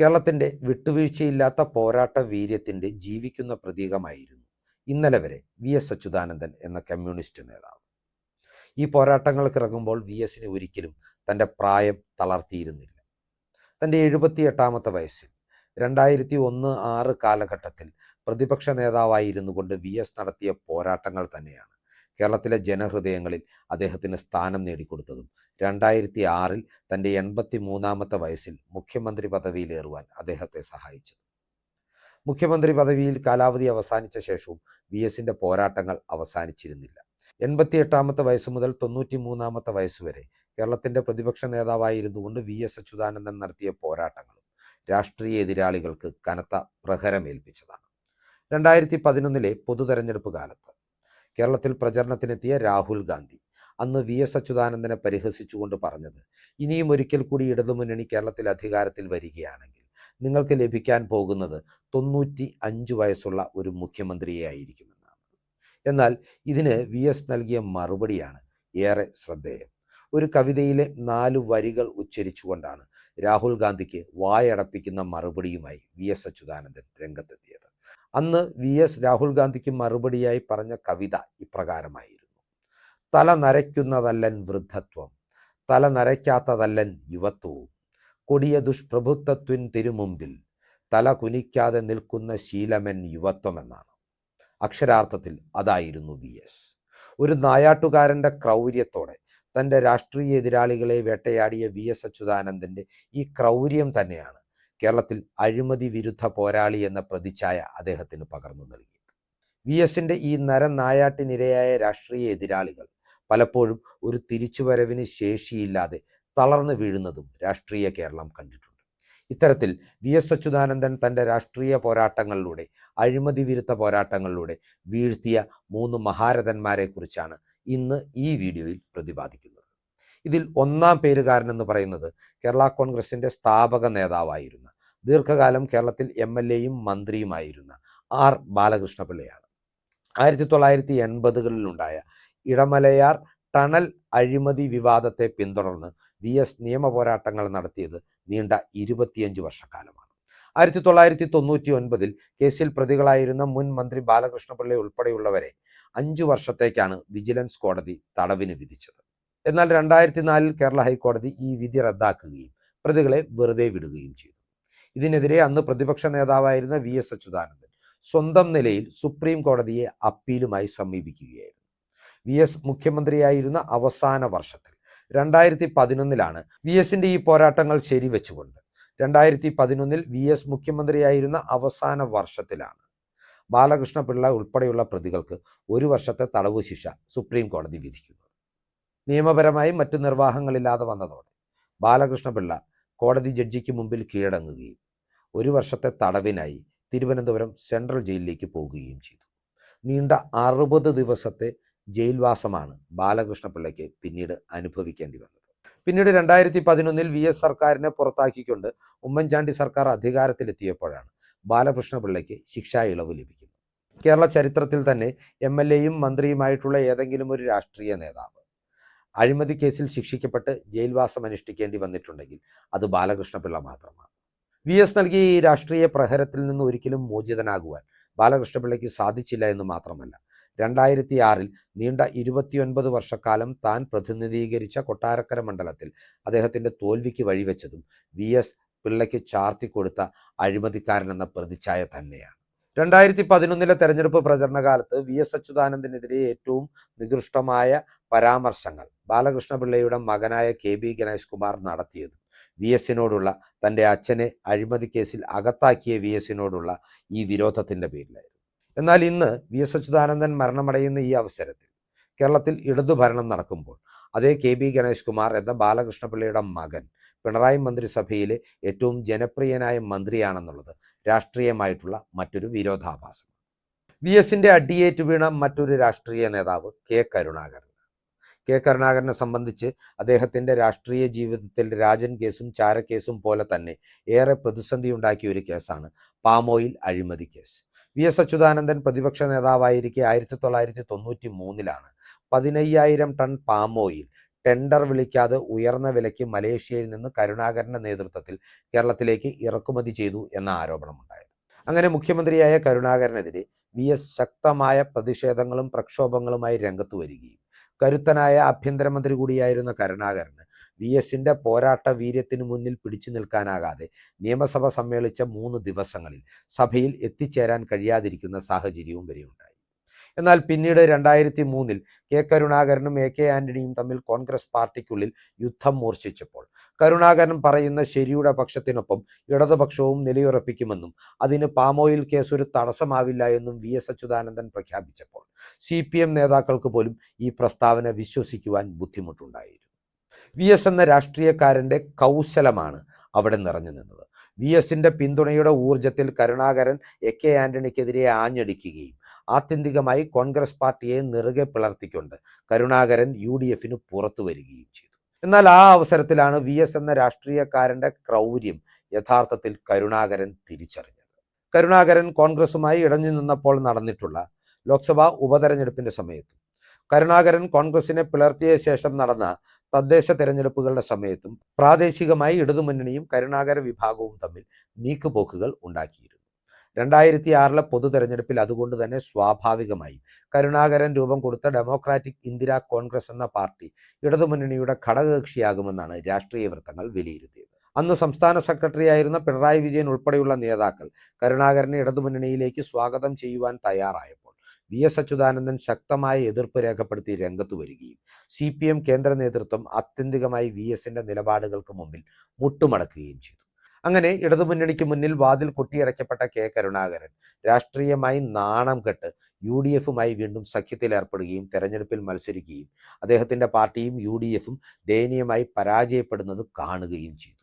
കേരളത്തിന്റെ വിട്ടുവീഴ്ചയില്ലാത്ത പോരാട്ട വീര്യത്തിന്റെ ജീവിക്കുന്ന പ്രതീകമായിരുന്നു ഇന്നലെ വരെ വി എസ് അച്യുതാനന്ദൻ എന്ന കമ്മ്യൂണിസ്റ്റ് നേതാവ്. ഈ പോരാട്ടങ്ങൾക്ക് ഇറങ്ങുമ്പോൾ വി എസിന് ഒരിക്കലും തന്റെ പ്രായം തളർത്തിയിരുന്നില്ല. തന്റെ എഴുപത്തി എട്ടാമത്തെ വയസ്സിൽ രണ്ടായിരത്തി ഒന്ന് ആറ് കാലഘട്ടത്തിൽ പ്രതിപക്ഷ നേതാവായിരുന്നു കൊണ്ട് വി എസ് നടത്തിയ പോരാട്ടങ്ങൾ തന്നെയാണ് കേരളത്തിലെ ജനഹൃദയങ്ങളിൽ അദ്ദേഹത്തിന് സ്ഥാനം നേടിക്കൊടുത്തതും രണ്ടായിരത്തി ആറിൽ തന്റെ എൺപത്തി മൂന്നാമത്തെ വയസ്സിൽ മുഖ്യമന്ത്രി പദവിയിലേറുവാൻ അദ്ദേഹത്തെ സഹായിച്ചത്. മുഖ്യമന്ത്രി പദവിയിൽ കാലാവധി അവസാനിച്ച ശേഷവും വി എസിന്റെ പോരാട്ടങ്ങൾ അവസാനിച്ചിരുന്നില്ല. എൺപത്തിയെട്ടാമത്തെ വയസ്സ് മുതൽ തൊണ്ണൂറ്റി മൂന്നാമത്തെ വയസ്സ് വരെ കേരളത്തിന്റെ പ്രതിപക്ഷ നേതാവായിരുന്നുകൊണ്ട് വി എസ് അച്യുതാനന്ദൻ നടത്തിയ പോരാട്ടങ്ങളും രാഷ്ട്രീയ എതിരാളികൾക്ക് കനത്ത പ്രഹരമേൽപ്പിച്ചതാണ്. രണ്ടായിരത്തി പതിനൊന്നിലെ പൊതു കാലത്ത് കേരളത്തിൽ പ്രചരണത്തിനെത്തിയ രാഹുൽ ഗാന്ധി അന്ന് വി എസ് അച്യുതാനന്ദനെ പരിഹസിച്ചുകൊണ്ട് പറഞ്ഞത്. ഇനിയും ഒരിക്കൽ കൂടി ഇടതുമുന്നണി കേരളത്തിൽ അധികാരത്തിൽ വരികയാണെങ്കിൽ നിങ്ങൾക്ക് ലഭിക്കാൻ പോകുന്നത് തൊണ്ണൂറ്റി അഞ്ച് വയസ്സുള്ള ഒരു മുഖ്യമന്ത്രിയെ ആയിരിക്കുമെന്നാണ് എന്നാൽ ഇതിന് വി എസ് നൽകിയ മറുപടിയാണ് ഏറെ ശ്രദ്ധേയം. ഒരു കവിതയിലെ നാല് വരികൾ ഉച്ചരിച്ചുകൊണ്ടാണ് രാഹുൽ ഗാന്ധിക്ക് വായടപ്പിക്കുന്ന മറുപടിയുമായി വി എസ് അച്യുതാനന്ദൻ രംഗത്തെത്തിയത്. അന്ന് വി എസ് രാഹുൽ ഗാന്ധിക്ക് മറുപടിയായി പറഞ്ഞ കവിത ഇപ്രകാരമായിരുന്നു. തല നരയ്ക്കുന്നതല്ലൻ വൃദ്ധത്വം തല നരയ്ക്കാത്തതല്ലൻ യുവത്വവും. കൊടിയ ദുഷ്പ്രഭുത്വത്തിൻ തിരുമുമ്പിൽ തല കുനിക്കാതെ നിൽക്കുന്ന ശീലമൻ യുവത്വമെന്നാണ്. അക്ഷരാർത്ഥത്തിൽ അതായിരുന്നു വി എസ്. ഒരു നായാട്ടുകാരന്റെ ക്രൗര്യത്തോടെ തന്റെ രാഷ്ട്രീയ എതിരാളികളെ വേട്ടയാടിയ വി എസ് അച്യുതാനന്ദന്റെ ഈ ക്രൗര്യം തന്നെയാണ് കേരളത്തിൽ അഴിമതി വിരുദ്ധ പോരാളി എന്ന പ്രതിച്ഛായ അദ്ദേഹത്തിന് പകർന്നു നൽകിയത്. വി എസിന്റെ ഈ നരനായാട്ടിനിരയായ രാഷ്ട്രീയ എതിരാളികൾ പലപ്പോഴും ഒരു തിരിച്ചുവരവിന് ശേഷിയില്ലാതെ തളർന്നു വീഴുന്നതും രാഷ്ട്രീയ കേരളം കണ്ടിട്ടുണ്ട്. ഇത്തരത്തിൽ വി എസ് അച്യുതാനന്ദൻ തന്റെ രാഷ്ട്രീയ പോരാട്ടങ്ങളിലൂടെ അഴിമതി വിരുദ്ധ പോരാട്ടങ്ങളിലൂടെ വീഴ്ത്തിയ മൂന്ന് മഹാരഥന്മാരെക്കുറിച്ചാണ് ഇന്ന് ഈ വീഡിയോയിൽ പ്രതിപാദിക്കുന്നത്. ഇതിൽ ഒന്നാം പേരുകാരൻ എന്ന് പറയുന്നത് കേരള കോൺഗ്രസിന്റെ സ്ഥാപക നേതാവായിരുന്ന ദീർഘകാലം കേരളത്തിൽ എം എൽ എയും മന്ത്രിയുമായിരുന്ന ആർ ബാലകൃഷ്ണപിള്ളയാണ്. ആയിരത്തി തൊള്ളായിരത്തി എൺപതുകളിലുണ്ടായ ഇടമലയാർ ടണൽ അഴിമതി വിവാദത്തെ പിന്തുടർന്ന് വി എസ് നിയമ പോരാട്ടങ്ങൾ നടത്തിയത് നീണ്ട ഇരുപത്തിയഞ്ച് വർഷക്കാലമാണ്. ആയിരത്തി തൊള്ളായിരത്തി തൊണ്ണൂറ്റി ഒൻപതിൽ കേസിൽ പ്രതികളായിരുന്ന മുൻ മന്ത്രി ബാലകൃഷ്ണപിള്ള ഉൾപ്പെടെയുള്ളവരെ അഞ്ചു വർഷത്തേക്കാണ് വിജിലൻസ് കോടതി തടവിന് വിധിച്ചത്. എന്നാൽ രണ്ടായിരത്തി നാലിൽ കേരള ഹൈക്കോടതി ഈ വിധി റദ്ദാക്കുകയും പ്രതികളെ വെറുതെ വിടുകയും ചെയ്തു. ഇതിനെതിരെ അന്ന് പ്രതിപക്ഷ നേതാവായിരുന്ന വി എസ് അച്യുതാനന്ദൻ സ്വന്തം നിലയിൽ സുപ്രീം കോടതിയെ അപ്പീലുമായി സമീപിക്കുകയായിരുന്നു. വി എസ് മുഖ്യമന്ത്രിയായിരുന്ന അവസാന വർഷത്തിൽ. രണ്ടായിരത്തി പതിനൊന്നിലാണ് വി എസിന്റെ ഈ പോരാട്ടങ്ങൾ ശരിവെച്ചുകൊണ്ട്. രണ്ടായിരത്തി പതിനൊന്നിൽ വി എസ് മുഖ്യമന്ത്രിയായിരുന്ന അവസാന വർഷത്തിലാണ്. ബാലകൃഷ്ണ പിള്ള ഉൾപ്പെടെയുള്ള പ്രതികൾക്ക് ഒരു വർഷത്തെ തടവ് ശിക്ഷ സുപ്രീം കോടതി വിധിക്കുന്നത് നിയമപരമായി മറ്റു നിർവാഹങ്ങളില്ലാതെ വന്നതോടെ ബാലകൃഷ്ണ പിള്ള കോടതി ജഡ്ജിക്ക് മുമ്പിൽ കീഴടങ്ങുകയും ഒരു വർഷത്തെ തടവിനായി തിരുവനന്തപുരം സെൻട്രൽ ജയിലിലേക്ക് പോകുകയും ചെയ്തു. നീണ്ട അറുപത് ദിവസത്തെ ജയിൽവാസമാണ് ബാലകൃഷ്ണപിള്ളയ്ക്ക് പിന്നീട് അനുഭവിക്കേണ്ടി വന്നത്. പിന്നീട് രണ്ടായിരത്തി പതിനൊന്നിൽ വി എസ് സർക്കാരിനെ പുറത്താക്കിക്കൊണ്ട് ഉമ്മൻചാണ്ടി സർക്കാർ അധികാരത്തിലെത്തിയപ്പോഴാണ് ബാലകൃഷ്ണപിള്ളയ്ക്ക് ശിക്ഷാ ഇളവ് ലഭിക്കുന്നത്. കേരള ചരിത്രത്തിൽ തന്നെ എം എൽ എയും മന്ത്രിയുമായിട്ടുള്ള ഏതെങ്കിലും ഒരു രാഷ്ട്രീയ നേതാവ് അഴിമതി കേസിൽ ശിക്ഷിക്കപ്പെട്ട് ജയിൽവാസം അനുഷ്ഠിക്കേണ്ടി വന്നിട്ടുണ്ടെങ്കിൽ അത് ബാലകൃഷ്ണപിള്ള മാത്രമാണ്. വി എസ് നൽകിയ ഈ രാഷ്ട്രീയ പ്രഹരത്തിൽ നിന്ന് ഒരിക്കലും മോചിതനാകുവാൻ ബാലകൃഷ്ണപിള്ളയ്ക്ക് സാധിച്ചില്ല എന്ന് മാത്രമല്ല രണ്ടായിരത്തി ആറിൽ നീണ്ട ഇരുപത്തിയൊൻപത് വർഷക്കാലം താൻ പ്രതിനിധീകരിച്ച കൊട്ടാരക്കര മണ്ഡലത്തിൽ അദ്ദേഹത്തിന്റെ തോൽവിക്ക് വഴിവെച്ചതും വി എസ് പിള്ളയ്ക്ക് ചാർത്തി കൊടുത്ത അഴിമതിക്കാരൻ എന്ന പ്രതിച്ഛായ തന്നെയാണ്. രണ്ടായിരത്തി പതിനൊന്നിലെ തെരഞ്ഞെടുപ്പ് പ്രചരണ കാലത്ത് വി എസ് അച്യുതാനന്ദനെതിരെ ഏറ്റവും നികൃഷ്ടമായ പരാമർശങ്ങൾ ബാലകൃഷ്ണപിള്ളയുടെ മകനായ കെ ബി ഗണേഷ് കുമാർ നടത്തിയതും വി എസിനോടുള്ള തന്റെ അച്ഛനെ അഴിമതി കേസിൽ അകത്താക്കിയ വി എസിനോടുള്ള ഈ വിരോധത്തിന്റെ പേരിലായിരുന്നു. എന്നാൽ ഇന്ന് വി എസ് അച്യുതാനന്ദൻ മരണമടയുന്ന ഈ അവസരത്തിൽ കേരളത്തിൽ ഇടതു ഭരണം നടക്കുമ്പോൾ അതേ കെ ബി ഗണേഷ് കുമാർ എന്ന ബാലകൃഷ്ണപിള്ളയുടെ മകൻ പിണറായി മന്ത്രിസഭയിലെ ഏറ്റവും ജനപ്രിയനായ മന്ത്രിയാണെന്നുള്ളത് രാഷ്ട്രീയമായിട്ടുള്ള മറ്റൊരു വിരോധാഭാസം. വി എസിന്റെ അടിയേറ്റ് വീണ മറ്റൊരു രാഷ്ട്രീയ നേതാവ് കെ കരുണാകരൻ. കെ കരുണാകരനെ സംബന്ധിച്ച് അദ്ദേഹത്തിന്റെ രാഷ്ട്രീയ ജീവിതത്തിൽ രാജൻ കേസും ചാരക്കേസും പോലെ തന്നെ ഏറെ പ്രതിസന്ധി ഉണ്ടാക്കിയ ഒരു കേസാണ് പാമോയിൽ അഴിമതി കേസ്. വി എസ് അച്യുതാനന്ദൻ പ്രതിപക്ഷ നേതാവായിരിക്കെ ആയിരത്തി തൊള്ളായിരത്തി തൊണ്ണൂറ്റി മൂന്നിലാണ് പതിനയ്യായിരം ടൺ പാം ഓയിൽ ടെൻഡർ വിളിക്കാതെ ഉയർന്ന വിലയ്ക്ക് മലേഷ്യയിൽ നിന്ന് കരുണാകരന്റെ നേതൃത്വത്തിൽ കേരളത്തിലേക്ക് ഇറക്കുമതി ചെയ്തു എന്ന ആരോപണമുണ്ടായത്. അങ്ങനെ മുഖ്യമന്ത്രിയായ കരുണാകരനെതിരെ വി എസ് ശക്തമായ പ്രതിഷേധങ്ങളും പ്രക്ഷോഭങ്ങളുമായി രംഗത്ത് വരികയും കരുത്തനായ ആഭ്യന്തരമന്ത്രി കൂടിയായിരുന്ന കരുണാകരന് വി എസിന്റെ പോരാട്ട വീര്യത്തിന് മുന്നിൽ പിടിച്ചു നിൽക്കാനാകാതെ നിയമസഭ സമ്മേളിച്ച മൂന്ന് ദിവസങ്ങളിൽ സഭയിൽ എത്തിച്ചേരാൻ കഴിയാതിരിക്കുന്ന സാഹചര്യവും വരെയുണ്ടായി. എന്നാൽ പിന്നീട് രണ്ടായിരത്തി മൂന്നിൽ കെ കരുണാകരനും എ കെ ആന്റണിയും തമ്മിൽ കോൺഗ്രസ് പാർട്ടിക്കുള്ളിൽ യുദ്ധം മൂർച്ഛിച്ചപ്പോൾ കരുണാകരൻ പറയുന്ന ശരിയുടെ പക്ഷത്തിനൊപ്പം ഇടതുപക്ഷവും നിലയുറപ്പിക്കുമെന്നും അതിന് പാമോയിൽ കേസ് ഒരു തടസ്സമാവില്ല എന്നും വി എസ് അച്യുതാനന്ദൻ പ്രഖ്യാപിച്ചപ്പോൾ സി പി എം നേതാക്കൾക്ക് പോലും ഈ പ്രസ്താവന വിശ്വസിക്കുവാൻ ബുദ്ധിമുട്ടുണ്ടായിരുന്നു. വി എസ് എന്ന രാഷ്ട്രീയക്കാരന്റെ കൗശലമാണ് അവിടെ നിറഞ്ഞു നിന്നത്. വി എസിന്റെ പിന്തുണയുടെ ഊർജത്തിൽ കരുണാകരൻ എ കെ ആന്റണിക്കെതിരെ ആഞ്ഞടിക്കുകയും ആത്യന്തികമായി കോൺഗ്രസ് പാർട്ടിയെ നിറുകെ പിളർത്തിക്കൊണ്ട് കരുണാകരൻ യു ഡി എഫിന് പുറത്തു വരികയും ചെയ്തു. എന്നാൽ ആ അവസരത്തിലാണ് വി എസ് എന്ന രാഷ്ട്രീയക്കാരന്റെ ക്രൗര്യം യഥാർത്ഥത്തിൽ കരുണാകരൻ തിരിച്ചറിഞ്ഞത്. കരുണാകരൻ കോൺഗ്രസുമായി ഇടഞ്ഞു നിന്നപ്പോൾ നടന്നിട്ടുള്ള ലോക്സഭാ ഉപതെരഞ്ഞെടുപ്പിന്റെ സമയത്തും കരുണാകരൻ കോൺഗ്രസിനെ പിളർത്തിയ ശേഷം നടന്ന തദ്ദേശ തെരഞ്ഞെടുപ്പുകളുടെ സമയത്തും പ്രാദേശികമായി ഇടതുമുന്നണിയും കരുണാകര വിഭാഗവും തമ്മിൽ നീക്കുപോക്കുകൾ ഉണ്ടാക്കിയിരുന്നു. രണ്ടായിരത്തി ആറിലെ പൊതു തെരഞ്ഞെടുപ്പിൽ അതുകൊണ്ട് തന്നെ സ്വാഭാവികമായി കരുണാകരൻ രൂപം കൊടുത്ത ഡെമോക്രാറ്റിക് ഇന്ദിരാ കോൺഗ്രസ് എന്ന പാർട്ടി ഇടതുമുന്നണിയുടെ ഘടകകക്ഷിയാകുമെന്നാണ് രാഷ്ട്രീയ വൃത്തങ്ങൾ വിലയിരുത്തിയത്. അന്ന് സംസ്ഥാന സെക്രട്ടറി ആയിരുന്ന പിണറായി വിജയൻ ഉൾപ്പെടെയുള്ള നേതാക്കൾ കരുണാകരനെ ഇടതുമുന്നണിയിലേക്ക് സ്വാഗതം ചെയ്യുവാൻ തയ്യാറായപ്പോൾ വി എസ് അച്യുതാനന്ദൻ ശക്തമായ എതിർപ്പ് രേഖപ്പെടുത്തി രംഗത്ത് വരികയും സി പി എം കേന്ദ്ര നേതൃത്വം ആത്യന്തികമായി വി എസിന്റെ നിലപാടുകൾക്ക് മുമ്പിൽ മുട്ടുമടക്കുകയും ചെയ്തു. അങ്ങനെ ഇടതുമുന്നണിക്ക് മുന്നിൽ വാതിൽ കൊട്ടിയടയ്ക്കപ്പെട്ട കെ കരുണാകരൻ രാഷ്ട്രീയമായി നാണം കെട്ട് യു ഡി എഫുമായി വീണ്ടും സഖ്യത്തിൽ ഏർപ്പെടുകയും തെരഞ്ഞെടുപ്പിൽ മത്സരിക്കുകയും അദ്ദേഹത്തിന്റെ പാർട്ടിയും യു ഡി എഫും ദയനീയമായി പരാജയപ്പെടുന്നത് കാണുകയും ചെയ്തു.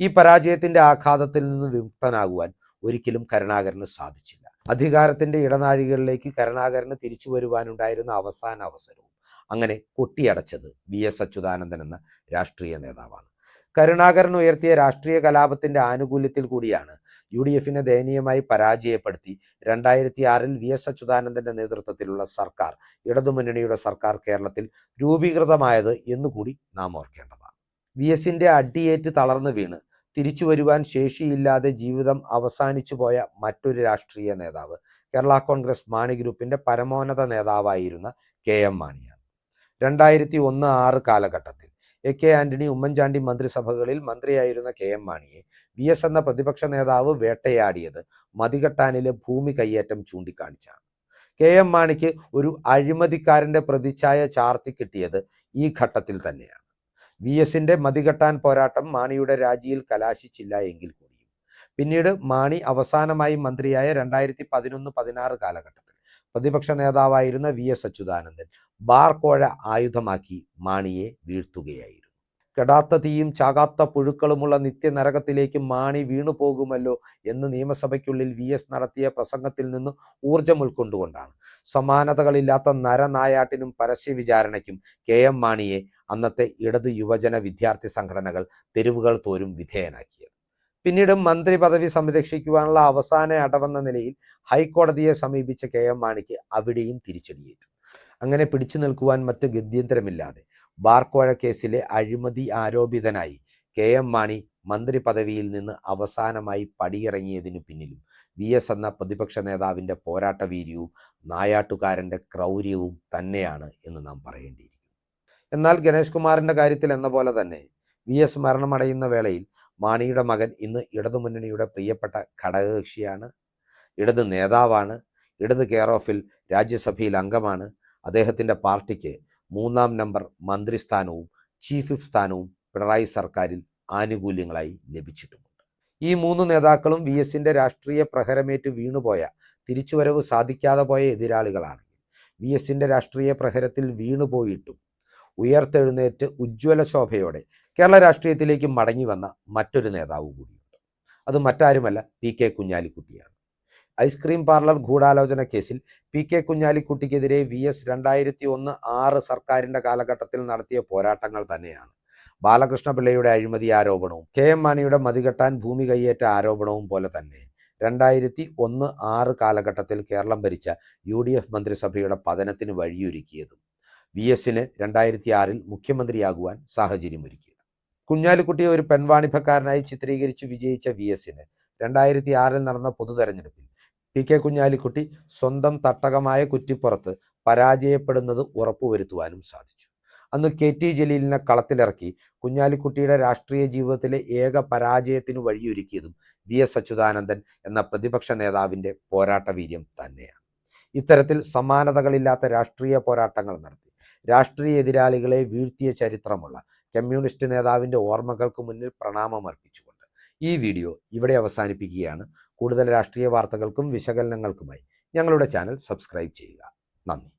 ഈ പരാജയത്തിന്റെ ആഘാതത്തിൽ നിന്ന് വിമുക്തനാകുവാൻ ഒരിക്കലും കരുണാകരന് സാധിച്ചില്ല. അധികാരത്തിന്റെ ഇടനാഴികളിലേക്ക് കരുണാകരന് തിരിച്ചു വരുവാനുണ്ടായിരുന്ന അവസാന അവസരവും അങ്ങനെ കൊട്ടിയടച്ചത് വി എസ് അച്യുതാനന്ദൻ എന്ന രാഷ്ട്രീയ നേതാവാണ്. കരുണാകരൻ ഉയർത്തിയ രാഷ്ട്രീയ കലാപത്തിന്റെ ആനുകൂല്യത്തിൽ കൂടിയാണ് യു ഡി എഫിനെ ദയനീയമായി പരാജയപ്പെടുത്തി. രണ്ടായിരത്തി ആറിൽ വി എസ് അച്യുതാനന്ദന്റെ നേതൃത്വത്തിലുള്ള സർക്കാർ ഇടതുമുന്നണിയുടെ സർക്കാർ കേരളത്തിൽ രൂപീകൃതമായത് എന്നുകൂടി നാം ഓർക്കേണ്ടതാണ്. വി എസിന്റെ അടിയേറ്റ് തളർന്നു വീണ് തിരിച്ചു വരുവാൻ ശേഷിയില്ലാതെ ജീവിതം അവസാനിച്ചു പോയ മറ്റൊരു രാഷ്ട്രീയ നേതാവ്. കേരള കോൺഗ്രസ് മാണി ഗ്രൂപ്പിന്റെ പരമോന്നത നേതാവായിരുന്ന കെ എം മാണിയാണ്. രണ്ടായിരത്തി ഒന്ന് ആറ് കാലഘട്ടത്തിൽ എ കെ ആന്റണി ഉമ്മൻചാണ്ടി മന്ത്രിസഭകളിൽ മന്ത്രിയായിരുന്ന കെ എം മാണിയെ വി എസ് എന്ന പ്രതിപക്ഷ നേതാവ് വേട്ടയാടിയത് മതികെട്ടാനിലെ ഭൂമി കയ്യേറ്റം ചൂണ്ടിക്കാണിച്ചാണ്. കെ എം മാണിക്ക് ഒരു അഴിമതിക്കാരന്റെ പ്രതിച്ഛായ ചാർത്തി കിട്ടിയത് ഈ ഘട്ടത്തിൽ തന്നെയാണ്. വി എസിന്റെ മതികെട്ടാൻ പോരാട്ടം മാണിയുടെ രാജിയിൽ കലാശിച്ചില്ല എങ്കിൽ കൂടിയും. പിന്നീട് മാണി അവസാനമായി മന്ത്രിയായ രണ്ടായിരത്തി പതിനൊന്ന് പതിനാറ് കാലഘട്ടത്തിൽ പ്രതിപക്ഷ നേതാവായിരുന്ന വി എസ് അച്യുതാനന്ദൻ ബാർക്കോഴ ആയുധമാക്കി മാണിയെ വീഴ്ത്തുകയായിരുന്നു. കെടാത്ത തീയും ചാകാത്ത പുഴുക്കളുമുള്ള നിത്യനരകത്തിലേക്ക് മാണി വീണു പോകുമല്ലോ എന്ന് നിയമസഭയ്ക്കുള്ളിൽ വി എസ് നടത്തിയ പ്രസംഗത്തിൽ നിന്ന് ഊർജം ഉൾക്കൊണ്ടുകൊണ്ടാണ്. സമാനതകളില്ലാത്ത നരനായാട്ടിനും പരസ്യ വിചാരണയ്ക്കും കെ എം മാണിയെ അന്നത്തെ ഇടത് യുവജന വിദ്യാർത്ഥി സംഘടനകൾ തെരുവുകൾ തോരും വിധേയനാക്കിയത്. പിന്നീട് മന്ത്രി പദവി സംരക്ഷിക്കുവാനുള്ള അവസാന അടവെന്ന നിലയിൽ ഹൈക്കോടതിയെ സമീപിച്ച കെ എം മാണിക്ക് അവിടെയും തിരിച്ചടിയേറ്റു. അങ്ങനെ പിടിച്ചു നിൽക്കുവാൻ മറ്റ് ഗത്യന്തരമില്ലാതെ ബാർക്കോഴ കേസിലെ അഴിമതി ആരോപിതനായി കെ എം മാണി മന്ത്രി പദവിയിൽ നിന്ന് അവസാനമായി പടിയിറങ്ങിയതിനു പിന്നിലും വി എസ് എന്ന പ്രതിപക്ഷ നേതാവിന്റെ പോരാട്ട വീര്യവും നായാട്ടുകാരന്റെ ക്രൗര്യവും തന്നെയാണ് എന്ന് നാം പറയേണ്ടിയിരിക്കും എന്നാൽ ഗണേഷ് കുമാറിന്റെ കാര്യത്തിൽ എന്ന പോലെ തന്നെ വി എസ് മരണമടയുന്ന വേളയിൽ മാണിയുടെ മകൻ ഇന്ന് ഇടതുമുന്നണിയുടെ പ്രിയപ്പെട്ട ഘടകകക്ഷിയാണ് ഇടത് നേതാവാണ് ഇടത് കെയർ ഓഫിൽ രാജ്യസഭയിൽ അംഗമാണ് അദ്ദേഹത്തിന്റെ പാർട്ടിക്ക് മൂന്നാം നമ്പർ മന്ത്രിസ്ഥാനവും ചീഫ് വിപ്പ് സ്ഥാനവും പിണറായി സർക്കാരിൽ ആനുകൂല്യങ്ങളായി ലഭിച്ചിട്ടുമുണ്ട്. ഈ മൂന്ന് നേതാക്കളും വി എസിന്റെ രാഷ്ട്രീയ പ്രഹരമേറ്റ് വീണുപോയ തിരിച്ചുവരവ് സാധിക്കാതെ പോയ എതിരാളികളാണ് വി എസിന്റെ രാഷ്ട്രീയ പ്രഹരത്തിൽ വീണുപോയിട്ടും ഉയർത്തെഴുന്നേറ്റ് ഉജ്ജ്വല ശോഭയോടെ കേരള രാഷ്ട്രീയത്തിലേക്ക് മടങ്ങി വന്ന മറ്റൊരു നേതാവ് കൂടിയുണ്ട്. അത് മറ്റാരുമല്ല പി കെ കുഞ്ഞാലിക്കുട്ടിയാണ്. ഐസ്ക്രീം പാർലർ ഗൂഢാലോചന കേസിൽ പി കെ കുഞ്ഞാലിക്കുട്ടിക്കെതിരെ വി എസ് രണ്ടായിരത്തി ഒന്ന് ആറ് സർക്കാരിന്റെ കാലഘട്ടത്തിൽ നടത്തിയ പോരാട്ടങ്ങൾ തന്നെയാണ്. ബാലകൃഷ്ണപിള്ളയുടെ അഴിമതി ആരോപണവും കെ എം മാണിയുടെ മതികെട്ടാൻ ഭൂമി കൈയേറ്റ ആരോപണവും പോലെ തന്നെ രണ്ടായിരത്തി ഒന്ന് ആറ് കാലഘട്ടത്തിൽ കേരളം ഭരിച്ച യു ഡി എഫ് മന്ത്രിസഭയുടെ പതനത്തിന് വഴിയൊരുക്കിയതും വി എസിന് രണ്ടായിരത്തി ആറിൽ മുഖ്യമന്ത്രിയാകുവാൻ സാഹചര്യമൊരുക്കിയത്. കുഞ്ഞാലിക്കുട്ടിയെ ഒരു പെൺവാണിഭക്കാരനായി ചിത്രീകരിച്ച് വിജയിച്ച വി എസിന് രണ്ടായിരത്തി ആറിൽ നടന്ന പൊതു തെരഞ്ഞെടുപ്പിൽ പി കെ കുഞ്ഞാലിക്കുട്ടി സ്വന്തം തട്ടകമായ കുറ്റിപ്പുറത്ത് പരാജയപ്പെടുന്നത് ഉറപ്പുവരുത്തുവാനും സാധിച്ചു. അന്ന് കെ ടി ജലീലിനെ കളത്തിലിറക്കി കുഞ്ഞാലിക്കുട്ടിയുടെ രാഷ്ട്രീയ ജീവിതത്തിലെ ഏക പരാജയത്തിന് വഴിയൊരുക്കിയതും വി എസ് അച്യുതാനന്ദൻ എന്ന പ്രതിപക്ഷ നേതാവിന്റെ പോരാട്ട വീര്യം തന്നെയാണ്. ഇത്തരത്തിൽ സമാനതകളില്ലാത്ത രാഷ്ട്രീയ പോരാട്ടങ്ങൾ നടത്തി. രാഷ്ട്രീയ എതിരാളികളെ വീഴ്ത്തിയ ചരിത്രമുള്ള കമ്മ്യൂണിസ്റ്റ് നേതാവിന്റെ ഓർമ്മകൾക്ക് മുന്നിൽ പ്രണാമമർപ്പിച്ചുകൊണ്ട് ഈ വീഡിയോ ഇവിടെ അവസാനിപ്പിക്കുകയാണ്. കൂടുതൽ രാഷ്ട്രീയ വാർത്തകൾക്കും വിശകലനങ്ങൾക്കുമായി ഞങ്ങളുടെ ചാനൽ സബ്സ്ക്രൈബ് ചെയ്യുക. നന്ദി.